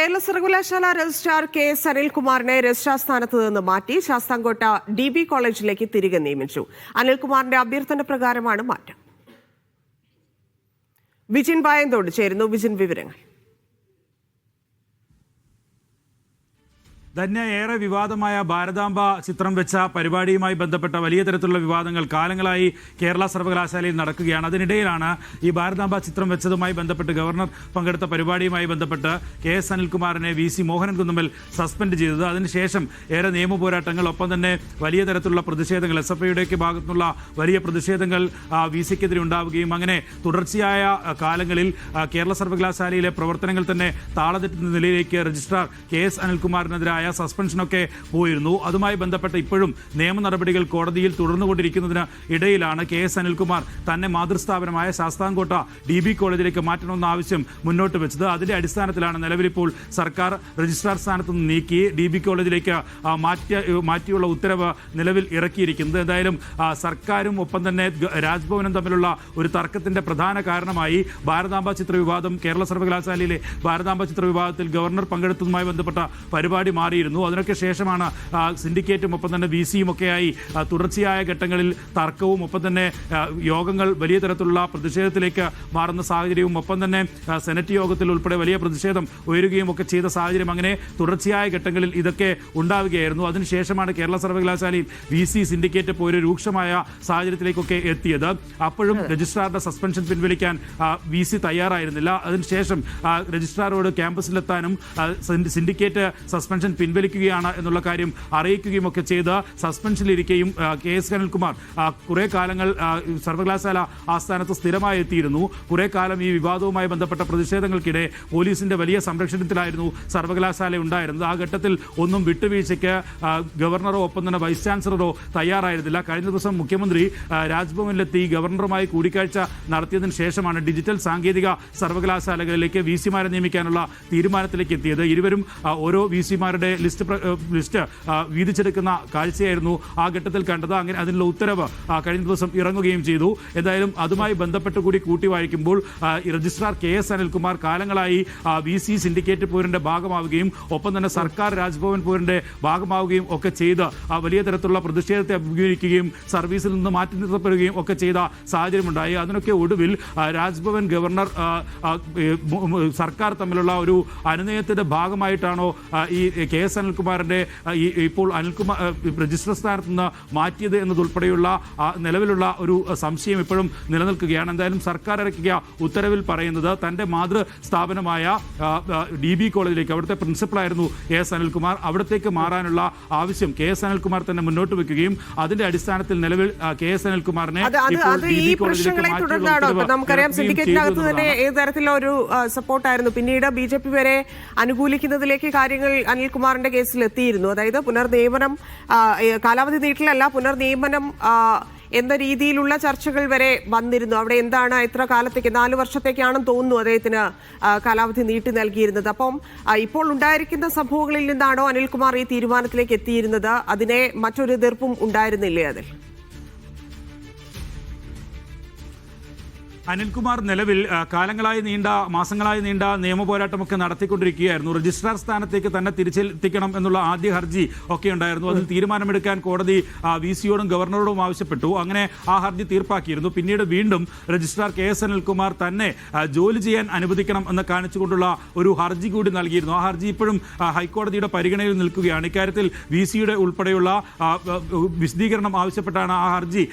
കേരള സർവകലാശാല registrar K S അനിൽകുമാറിനെ registrar സ്ഥാനത്ത് നിന്ന് മാറ്റി ശാസ്താംകോട്ട ഡി ബി കോളേജിലേക്ക് തിരികെ നിയമിച്ചു. അനിൽകുമാറിന്റെ അഭ്യർത്ഥന പ്രകാരമാണ് മാറ്റം. വിജിൻ പായന്തോട് ചേരുന്നു. വിജിൻ വിവരങ്ങൾ. ധന്യ ഏറെ വിവാദമായ ഭാരതാംബ ചിത്രം വെച്ച പരിപാടിയുമായി ബന്ധപ്പെട്ട വലിയ തരത്തിലുള്ള വിവാദങ്ങൾ കാലങ്ങളായി കേരള സർവകലാശാലയിൽ നടക്കുകയാണ്. അതിനിടയിലാണ് ഈ ഭാരതാംബ ചിത്രം വെച്ചതുമായി ബന്ധപ്പെട്ട് ഗവർണർ പങ്കെടുത്ത പരിപാടിയുമായി ബന്ധപ്പെട്ട് K S അനിൽകുമാറിനെ V C Mohanan Kunnummal suspend ചെയ്തത്. അതിനുശേഷം ഏറെ നിയമ പോരാട്ടങ്ങൾ ഒപ്പം തന്നെ വലിയ തരത്തിലുള്ള പ്രതിഷേധങ്ങൾ എസ് എഫ് ഐയുടെയൊക്കെ ഭാഗത്തുനിന്നുള്ള വലിയ പ്രതിഷേധങ്ങൾ വി സിക്കെതിരെ ഉണ്ടാവുകയും അങ്ങനെ തുടർച്ചയായ കാലങ്ങളിൽ കേരള സർവകലാശാലയിലെ പ്രവർത്തനങ്ങൾ തന്നെ താളതെറ്റുന്ന നിലയിലേക്ക് രജിസ്ട്രാർ കെ എസ് അനിൽകുമാറിനെതിരായ സസ്പെൻഷനൊക്കെ പോയിരുന്നു. അതുമായി ബന്ധപ്പെട്ട ഇപ്പോഴും നിയമ നടപടികൾ കോടതിയിൽ തുടർന്നുകൊണ്ടിരിക്കുന്നതിന് ഇടയിലാണ് കെ എസ് അനിൽകുമാർ തന്നെ മാതൃസ്ഥാപനമായ ശാസ്താംകോട്ട ഡി ബി കോളേജിലേക്ക് മാറ്റണമെന്ന ആവശ്യം മുന്നോട്ട് വെച്ചത്. അതിന്റെ അടിസ്ഥാനത്തിലാണ് നിലവിലിപ്പോൾ സർക്കാർ രജിസ്ട്രാർ സ്ഥാനത്ത് നിന്ന് നീക്കി ഡി ബി കോളേജിലേക്ക് മാറ്റ മാറ്റിയ മാറ്റിയുള്ള ഉത്തരവ് നിലവിൽ ഇറക്കിയിരിക്കുന്നത്. എന്തായാലും സർക്കാരും ഒപ്പം തന്നെ രാജ്ഭവനും തമ്മിലുള്ള ഒരു തർക്കത്തിന്റെ പ്രധാന കാരണമായി ഭാരതാംബ ചിത്ര വിവാദം കേരള സർവകലാശാലയിലെ ഭാരതാംബ ചിത്ര വിവാദത്തിൽ ഗവർണർ പങ്കെടുത്തതുമായി ബന്ധപ്പെട്ട പരിപാടി മാറിയിരുന്നു. അതിനൊക്കെ ശേഷമാണ് സിൻഡിക്കേറ്റും ഒപ്പം തന്നെ വി സിയും ഒക്കെയായി തുടർച്ചയായ ഘട്ടങ്ങളിൽ തർക്കവും ഒപ്പം തന്നെ യോഗങ്ങൾ വലിയ തരത്തിലുള്ള പ്രതിഷേധത്തിലേക്ക് മാറുന്ന സാഹചര്യവും ഒപ്പം തന്നെ സെനറ്റ് യോഗത്തിൽ ഉൾപ്പെടെ വലിയ പ്രതിഷേധം ഉയരുകയും ഒക്കെ ചെയ്ത സാഹചര്യം അങ്ങനെ തുടർച്ചയായ ഘട്ടങ്ങളിൽ ഇതൊക്കെ ഉണ്ടാവുകയായിരുന്നു. അതിനുശേഷമാണ് കേരള സർവകലാശാലയിൽ വി സി സിൻഡിക്കേറ്റ് ഇപ്പോൾ ഒരു രൂക്ഷമായ സാഹചര്യത്തിലേക്കൊക്കെ എത്തിയത്. അപ്പോഴും രജിസ്ട്രാറുടെ സസ്പെൻഷൻ പിൻവലിക്കാൻ വി സി തയ്യാറായിരുന്നില്ല. അതിനുശേഷം രജിസ്ട്രാറോട് ക്യാമ്പസിലെത്താനും സിൻഡിക്കേറ്റ് സസ്പെൻഷൻ പിൻവലിക്കുകയാണ് എന്നുള്ള കാര്യം അറിയിക്കുകയും ഒക്കെ ചെയ്ത് സസ്പെൻഷനിലിരിക്കുകയും കെ എസ് അനിൽകുമാർ കുറേ കാലങ്ങൾ സർവകലാശാല ആസ്ഥാനത്ത് സ്ഥിരമായി എത്തിയിരുന്നു. കുറേ കാലം ഈ വിവാദവുമായി ബന്ധപ്പെട്ട പ്രതിഷേധങ്ങൾക്കിടെ പോലീസിന്റെ വലിയ സംരക്ഷണത്തിലായിരുന്നു സർവകലാശാല ഉണ്ടായിരുന്നത്. ആ ഘട്ടത്തിൽ ഒന്നും വിട്ടുവീഴ്ചയ്ക്ക് ഗവർണറോ ഒപ്പം തന്നെ വൈസ് ചാൻസലറോ തയ്യാറായിരുന്നില്ല. കഴിഞ്ഞ ദിവസം മുഖ്യമന്ത്രി രാജ്ഭവനിലെത്തി ഗവർണറുമായി കൂടിക്കാഴ്ച നടത്തിയതിനു ശേഷമാണ് ഡിജിറ്റൽ സാങ്കേതിക സർവകലാശാലകളിലേക്ക് വി സിമാരെ നിയമിക്കാനുള്ള തീരുമാനത്തിലേക്ക് എത്തിയത്. ഇരുവരും ഓരോ വി സിമാരുടെ ലിസ്റ്റ് ഏ, ലിസ്റ്റ് ആ, വീതിച്ചെടുക്കുന്ന കാഴ്ചയായിരുന്നു ആ ഘട്ടത്തിൽ കണ്ടത്. അങ്ങനെ അതിനുള്ള ഉത്തരവ് കഴിഞ്ഞ ദിവസം ഇറങ്ങുകയും ചെയ്തു. എന്തായാലും അതുമായി ബന്ധപ്പെട്ട് കൂടി കൂട്ടി വായിക്കുമ്പോൾ രജിസ്ട്രാർ കെ എസ് അനിൽകുമാർ കാലങ്ങളായി വി സി സിൻഡിക്കേറ്റ് പോരിന്റെ ഭാഗമാവുകയും ഒപ്പം തന്നെ സർക്കാർ രാജ്ഭവൻ പോരിന്റെ ഭാഗമാവുകയും ഒക്കെ ചെയ്ത് വലിയ തരത്തിലുള്ള പ്രതിഷേധത്തെ അഭിമുഖീകരിക്കുകയും സർവീസിൽ നിന്ന് മാറ്റി നിർത്തപ്പെടുകയും ഒക്കെ ചെയ്ത സാഹചര്യമുണ്ടായി. അതിനൊക്കെ ഒടുവിൽ രാജ്ഭവൻ ഗവർണർ സർക്കാർ തമ്മിലുള്ള ഒരു അനുനയത്തിന്റെ ഭാഗമായിട്ടാണോ ഈ കെ എസ് അനിൽകുമാറിന്റെ ഇപ്പോൾ അനിൽകുമാർ രജിസ്റ്റർ സ്ഥാനത്ത് നിന്ന് മാറ്റിയത് എന്നതുൾപ്പെടെയുള്ള നിലവിലുള്ള ഒരു സംശയം ഇപ്പോഴും നിലനിൽക്കുകയാണ്. എന്തായാലും സർക്കാർ ഇറക്കിയ ഉത്തരവിൽ പറയുന്നത് തന്റെ മാതൃ സ്ഥാപനമായ ഡി ബി കോളേജിലേക്ക് അവിടുത്തെ പ്രിൻസിപ്പളായിരുന്നു എ എസ് അനിൽകുമാർ. അവിടത്തേക്ക് മാറാനുള്ള ആവശ്യം കെ എസ് അനിൽകുമാർ തന്നെ മുന്നോട്ട് വെക്കുകയും അതിന്റെ അടിസ്ഥാനത്തിൽ നിലവിൽ കെ എസ് അനിൽകുമാറിനെ നമുക്കറിയാം സിൻഡിക്കേറ്റിനകത്ത് തന്നെ. ഏത് തരത്തിലുള്ള ഒരു സപ്പോർട്ടായിരുന്നു. പിന്നീട് ബി ജെ പി വരെ അനുകൂലിക്കുന്നതിലേക്ക് കാര്യങ്ങൾ അനിൽകുമാറിന്റെ കേസിൽ എത്തിയിരുന്നു. അതായത് പുനർനിയമനം കാലാവധി നീട്ടിലല്ല പുനർനിയമനം എന്ന രീതിയിലുള്ള ചർച്ചകൾ വരെ വന്നിരുന്നു. അവിടെ എന്താണ് എത്ര കാലത്തേക്ക് നാല് വർഷത്തേക്കാണെന്ന് തോന്നുന്നു അദ്ദേഹത്തിന് കാലാവധി നീട്ടി നൽകിയിരുന്നത്. അപ്പം ഇപ്പോൾ ഉണ്ടായിരിക്കുന്ന സംഭവങ്ങളിൽ നിന്നാണോ അനിൽകുമാർ ഈ തീരുമാനത്തിലേക്ക് എത്തിയിരുന്നത്? അതിനെ മറ്റൊരു എതിർപ്പും ഉണ്ടായിരുന്നില്ലേ അതിൽ? അനിൽകുമാർ നിലവിൽ കാലങ്ങളായി നീണ്ട മാസങ്ങളായി നീണ്ട നിയമ പോരാട്ടമൊക്കെ നടത്തിക്കൊണ്ടിരിക്കുകയായിരുന്നു. രജിസ്ട്രാർ സ്ഥാനത്തേക്ക് തന്നെ തിരിച്ചെത്തിക്കണം എന്നുള്ള ആദ്യ ഹർജി ഒക്കെ ഉണ്ടായിരുന്നു. അതിൽ തീരുമാനമെടുക്കാൻ കോടതി വി സിയോടും ഗവർണറോടും ആവശ്യപ്പെട്ടു. അങ്ങനെ ആ ഹർജി തീർപ്പാക്കിയിരുന്നു. പിന്നീട് വീണ്ടും രജിസ്ട്രാർ കെ എസ് അനിൽകുമാർ തന്നെ ജോലി ചെയ്യാൻ അനുവദിക്കണം എന്ന് കാണിച്ചുകൊണ്ടുള്ള ഒരു ഹർജി കൂടി നൽകിയിരുന്നു. ആ ഹർജി ഇപ്പോഴും ഹൈക്കോടതിയുടെ പരിഗണനയിൽ നിൽക്കുകയാണ്. ഇക്കാര്യത്തിൽ വി സിയുടെ ഉൾപ്പെടെയുള്ള വിശദീകരണം ആവശ്യപ്പെട്ടാണ് ആ ഹർജി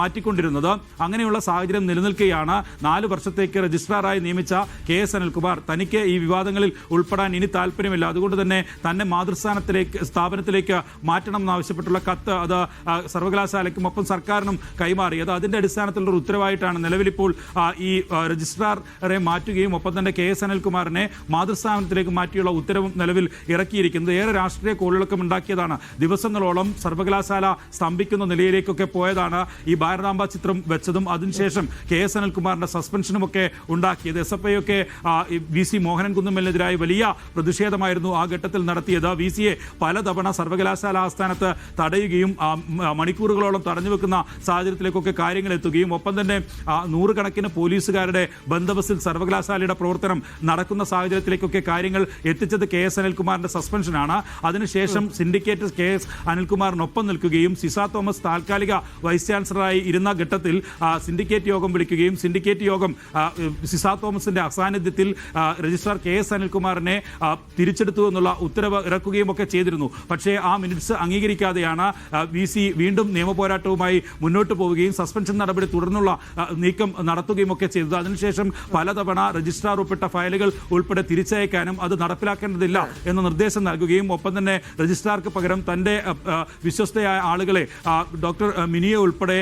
മാറ്റിക്കൊണ്ടിരുന്നത്. അങ്ങനെയുള്ള സാഹചര്യം നിലനിൽക്കുകയാണ്. നാല് വർഷത്തേക്ക് രജിസ്ട്രാറായി നിയമിച്ച കെ എസ് അനിൽകുമാർ തനിക്ക് ഈ വിവാദങ്ങളിൽ ഉൾപ്പെടാൻ ഇനി താല്പര്യമില്ല. അതുകൊണ്ട് തന്നെ തന്നെ മാതൃസ്ഥാനത്തിലേക്ക് സ്ഥാപനത്തിലേക്ക് മാറ്റണം എന്നാവശ്യപ്പെട്ടുള്ള കത്ത് അത് സർവകലാശാലയ്ക്കും ഒപ്പം സർക്കാരിനും കൈമാറി. അത് അതിന്റെ അടിസ്ഥാനത്തിലുള്ള ഉത്തരവായിട്ടാണ്. നിലവിലിപ്പോൾ ഈ രജിസ്ട്രാറെ മാറ്റുകയും ഒപ്പം തന്നെ കെ എസ് അനിൽകുമാറിനെ മാതൃസ്ഥാനത്തിലേക്ക് മാറ്റിയുള്ള ഉത്തരവും നിലവിൽ ഇറക്കിയിരിക്കുന്നത്. ഏറെ രാഷ്ട്രീയ കോളിളക്കം ഉണ്ടാക്കിയതാണ്. ദിവസങ്ങളോളം സർവകലാശാല സ്തംഭിക്കുന്ന നിലയിലേക്കൊക്കെ പോയതാണ് ഈ ഭാരതാംബ ചിത്രം വെച്ചതും. അതിനുശേഷം കെ എസ് അനിൽകുമാർ അനിൽകുമാറിന്റെ സസ്പെൻഷനും ഒക്കെ ഉണ്ടാക്കിയത്. എസ് എഫ് ഐ ഒക്കെ വി സി മോഹനൻ കുന്നുമ്മലിനെതിരായ വലിയ പ്രതിഷേധമായിരുന്നു ആ ഘട്ടത്തിൽ നടത്തിയത്. വി സിയെ പലതവണ സർവകലാശാല ആസ്ഥാനത്ത് തടയുകയും മണിക്കൂറുകളോളം തടഞ്ഞു വെക്കുന്ന സാഹചര്യത്തിലേക്കൊക്കെ കാര്യങ്ങൾ എത്തുകയും ഒപ്പം തന്നെ നൂറുകണക്കിന് പോലീസുകാരുടെ ബന്ദോബസ്തിൽ സർവകലാശാലയുടെ പ്രവർത്തനം നടക്കുന്ന സാഹചര്യത്തിലേക്കൊക്കെ കാര്യങ്ങൾ എത്തിച്ചത് കെ എസ് അനിൽകുമാറിന്റെ സസ്പെൻഷനാണ് അതിനുശേഷം സിൻഡിക്കേറ്റ് കെ എസ് അനിൽകുമാറിനൊപ്പം നിൽക്കുകയും സിസ തോമസ് താൽക്കാലിക വൈസ് ചാൻസലറായി ഇരുന്ന ഘട്ടത്തിൽ സിൻഡിക്കേറ്റ് യോഗം വിളിക്കുകയും സിൻഡിക്കേറ്റ് യോഗം സിസാ തോമസിന്റെ അസാന്നിധ്യത്തിൽ രജിസ്ട്രാർ കെ എസ് അനിൽകുമാറിനെ തിരിച്ചെടുത്തു എന്നുള്ള ഉത്തരവ് ഇറക്കുകയും ഒക്കെ ചെയ്തിരുന്നു. പക്ഷേ ആ മിനിറ്റ്സ് അംഗീകരിക്കാതെയാണ് വി സി വീണ്ടും നിയമപോരാട്ടവുമായി മുന്നോട്ട് പോവുകയും സസ്പെൻഷൻ നടപടി തുടർന്നുള്ള നീക്കം നടത്തുകയും ഒക്കെ ചെയ്തത് അതിനുശേഷം പലതവണ രജിസ്ട്രാർ ഉൾപ്പെട്ട ഫയലുകൾ ഉൾപ്പെടെ തിരിച്ചയക്കാനും അത് നടപ്പിലാക്കേണ്ടതില്ല എന്ന നിർദ്ദേശം നൽകുകയും ഒപ്പം തന്നെ രജിസ്ട്രാർക്ക് പകരം തന്റെ വിശ്വസ്തയായ ആളുകളെ ഡോക്ടർ മിനിയെ ഉൾപ്പെടെ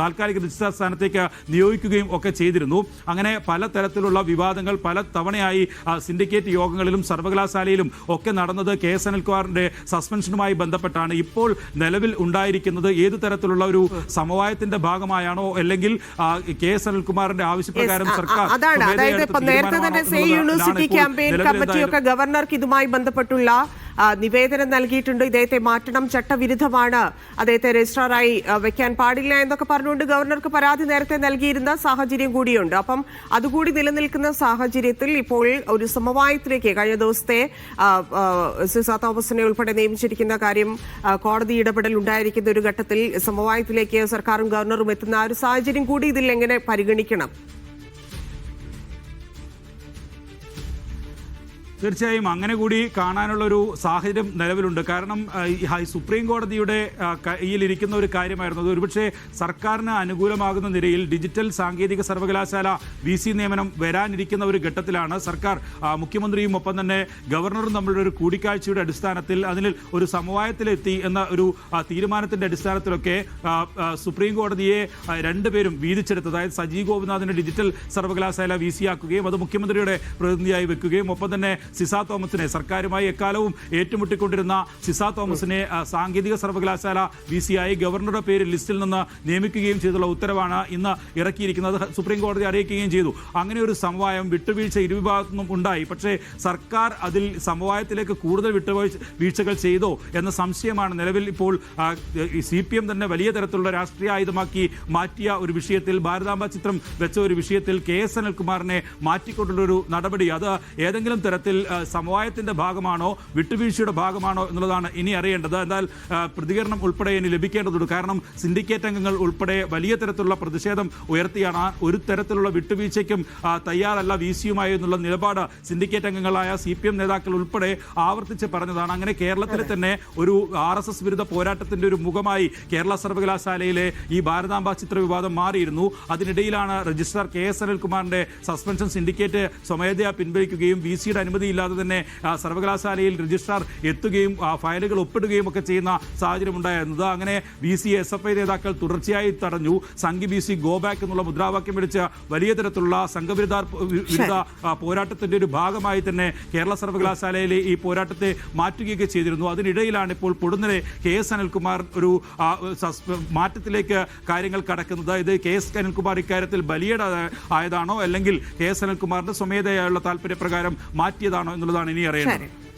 താൽക്കാലിക രജിസ്ട്രാർ സ്ഥാനത്തേക്ക് നിയോഗിക്കുകയും ഒക്കെ ചെയ്തിരുന്നു. അങ്ങനെ പല തരത്തിലുള്ള വിവാദങ്ങൾ പല തവണയായി സിൻഡിക്കേറ്റ് യോഗങ്ങളിലും സർവകലാശാലയിലും ഒക്കെ നടന്നത് കെ എസ് അനിൽകുമാറിന്റെ സസ്പെൻഷനുമായി ബന്ധപ്പെട്ടാണ്. ഇപ്പോൾ നിലവിൽ ഉണ്ടായിരിക്കുന്നത് ഏത് തരത്തിലുള്ള ഒരു സമവായത്തിന്റെ ഭാഗമായാണോ അല്ലെങ്കിൽ കെ എസ് അനിൽകുമാറിന്റെ ആവശ്യപ്രകാരം സർക്കാർ അതാണ്. അതായത് നേരത്തെ തന്നെ യൂണിവേഴ്സിറ്റി ക്യാമ്പയിൻ കമ്മിറ്റിയൊക്കെ ഗവർണർക്ക് ഇതുമായി ബന്ധപ്പെട്ടുള്ള നിവേദനം നൽകിയിട്ടുണ്ട്. ഇദ്ദേഹത്തെ മാറ്റണം. ചട്ടവിരുദ്ധമാണ്. അദ്ദേഹത്തെ രജിസ്ട്രാറായി വെക്കാൻ പാടില്ല എന്നൊക്കെ പറഞ്ഞുകൊണ്ട് ഗവർണർക്ക് പരാതി നേരത്തെ നൽകിയിരുന്ന സാഹചര്യം കൂടിയുണ്ട്. അപ്പം അതുകൂടി നിലനിൽക്കുന്ന സാഹചര്യത്തിൽ ഇപ്പോൾ ഒരു സമവായത്തിലേക്ക് കഴിഞ്ഞ ദിവസത്തെ സുസാ തോമസിനെ ഉൾപ്പെടെ നിയമിച്ചിരിക്കുന്ന കാര്യം കോടതി ഇടപെടൽ ഉണ്ടായിരിക്കുന്ന ഒരു ഘട്ടത്തിൽ സമവായത്തിലേക്ക് സർക്കാരും ഗവർണറും എത്തുന്ന ആ ഒരു സാഹചര്യം കൂടി ഇതിൽ എങ്ങനെ പരിഗണിക്കണം? തീർച്ചയായും അങ്ങനെ കൂടി കാണാനുള്ള ഒരു സാഹചര്യം നിലവിലുണ്ട്. കാരണം സുപ്രീം കോടതിയുടെ കയ്യിലിരിക്കുന്ന ഒരു കാര്യമായിരുന്നു. അത് ഒരുപക്ഷെ സർക്കാരിന് അനുകൂലമാകുന്ന നിലയിൽ ഡിജിറ്റൽ സാങ്കേതിക സർവകലാശാല വി സി നിയമനം വരാനിരിക്കുന്ന ഒരു ഘട്ടത്തിലാണ് സർക്കാർ മുഖ്യമന്ത്രിയും ഒപ്പം തന്നെ ഗവർണറും തമ്മിലുള്ള ഒരു കൂടിക്കാഴ്ചയുടെ അടിസ്ഥാനത്തിൽ അതിൽ ഒരു സമവായത്തിലെത്തി എന്ന ഒരു തീരുമാനത്തിന്റെ അടിസ്ഥാനത്തിലൊക്കെ സുപ്രീം കോടതിയെ രണ്ടുപേരും വീതിച്ചെടുത്ത് അതായത് സജീവ് ഗോപിനാഥിനെ ഡിജിറ്റൽ സർവകലാശാല വി സി ആക്കുകയും അത് മുഖ്യമന്ത്രിയുടെ പ്രതിനിധിയായി വെക്കുകയും ഒപ്പം തന്നെ സിസ തോമസിനെ സർക്കാരുമായി എക്കാലവും ഏറ്റുമുട്ടിക്കൊണ്ടിരുന്ന സിസ തോമസിനെ സാങ്കേതിക സർവകലാശാല വി സി ആയി ഗവർണറുടെ പേരിൽ ലിസ്റ്റിൽ നിന്ന് നിയമിക്കുകയും ചെയ്തുള്ള ഉത്തരവാണ് ഇന്ന് ഇറക്കിയിരിക്കുന്നത്. സുപ്രീം കോടതി അറിയിക്കുകയും ചെയ്തു. അങ്ങനെ ഒരു സമവായം വിട്ടുവീഴ്ച ഇരുവിഭാഗത്തു നിന്നും ഉണ്ടായി. പക്ഷേ സർക്കാർ അതിൽ സമവായത്തിലേക്ക് കൂടുതൽ വിട്ടുവീഴ്ച വീഴ്ചകൾ ചെയ്തോ എന്ന സംശയമാണ് നിലവിൽ ഇപ്പോൾ സി പി എം തന്നെ വലിയ തരത്തിലുള്ള രാഷ്ട്രീയ ആയുധമാക്കി മാറ്റിയ ഒരു വിഷയത്തിൽ ഭാരതാംബ ചിത്രം വെച്ച ഒരു വിഷയത്തിൽ കെ എസ് അനിൽകുമാറിനെ മാറ്റിക്കൊണ്ടുള്ളൊരു നടപടി. അത് ഏതെങ്കിലും തരത്തിൽ ആ, സമവായത്തിന്റെ ഭാഗമാണോ വിട്ടുവീഴ്ചയുടെ ഭാഗമാണോ എന്നുള്ളതാണ് ഇനി അറിയേണ്ടത്. എന്നാൽ പ്രതികരണം ഉൾപ്പെടെ ഇനി ലഭിക്കേണ്ടതുണ്ട്. കാരണം സിൻഡിക്കേറ്റ് അംഗങ്ങൾ ഉൾപ്പെടെ വലിയ തരത്തിലുള്ള പ്രതിഷേധം ഉയർത്തിയാണ്. ഒരു തരത്തിലുള്ള വിട്ടുവീഴ്ചയ്ക്കും തയ്യാറല്ല വി സിയുമായി എന്നുള്ള നിലപാട് സിൻഡിക്കേറ്റ് അംഗങ്ങളായ സി പി എം നേതാക്കൾ ഉൾപ്പെടെ ആവർത്തിച്ച് പറഞ്ഞതാണ്. അങ്ങനെ കേരളത്തിൽ തന്നെ ഒരു ആർ എസ് എസ് വിരുദ്ധ പോരാട്ടത്തിന്റെ ഒരു മുഖമായി കേരള സർവകലാശാലയിലെ ഈ ഭാരതാംബ ചിത്ര വിവാദം മാറിയിരുന്നു. അതിനിടയിലാണ് രജിസ്ട്രാർ കെ എസ് അനിൽകുമാറിന്റെ സസ്പെൻഷൻ സിൻഡിക്കേറ്റ് സ്വമേധയാ പിൻവലിക്കുകയും വി സിയുടെ അനുമതിയില്ലാതെ തന്നെ സർവകലാശാലയിൽ രജിസ്ട്രാർ എത്തുകയും ഫയലുകൾ ഒപ്പിടുകയും ഒക്കെ ചെയ്യുന്ന സാഹചര്യം ഉണ്ടായിരുന്നത്. അങ്ങനെ B C S F I നേതാക്കൾ തുടർച്ചയായി തടഞ്ഞു. Sanghi B C go back എന്നുള്ള മുദ്രാവാക്യം വിളിച്ച് വലിയ തരത്തിലുള്ള സംഘവിരുദ്ധ വിരുദ്ധ പോരാട്ടത്തിന്റെ ഒരു ഭാഗമായി തന്നെ കേരള സർവകലാശാലയിലെ ഈ പോരാട്ടത്തെ മാറ്റുകയൊക്കെ ചെയ്തിരുന്നു. അതിനിടയിലാണ് ഇപ്പോൾ പൊടുന്നനെ കെ എസ് അനിൽകുമാർ ഒരു മാറ്റത്തിലേക്ക് കാര്യങ്ങൾ കടക്കുന്നത്. ഇത് കെ എസ് അനിൽകുമാർ ഇക്കാര്യത്തിൽ ബലിയുടെ ആയതാണോ? അല്ലെങ്കിൽ കെ എസ് അനിൽകുമാറിന്റെ സ്വമേധയായുള്ള താല്പര്യപ്രകാരം മാറ്റിയതാണോ? എന്നുള്ളതാണ് ഇനി അറിയേണ്ടത്.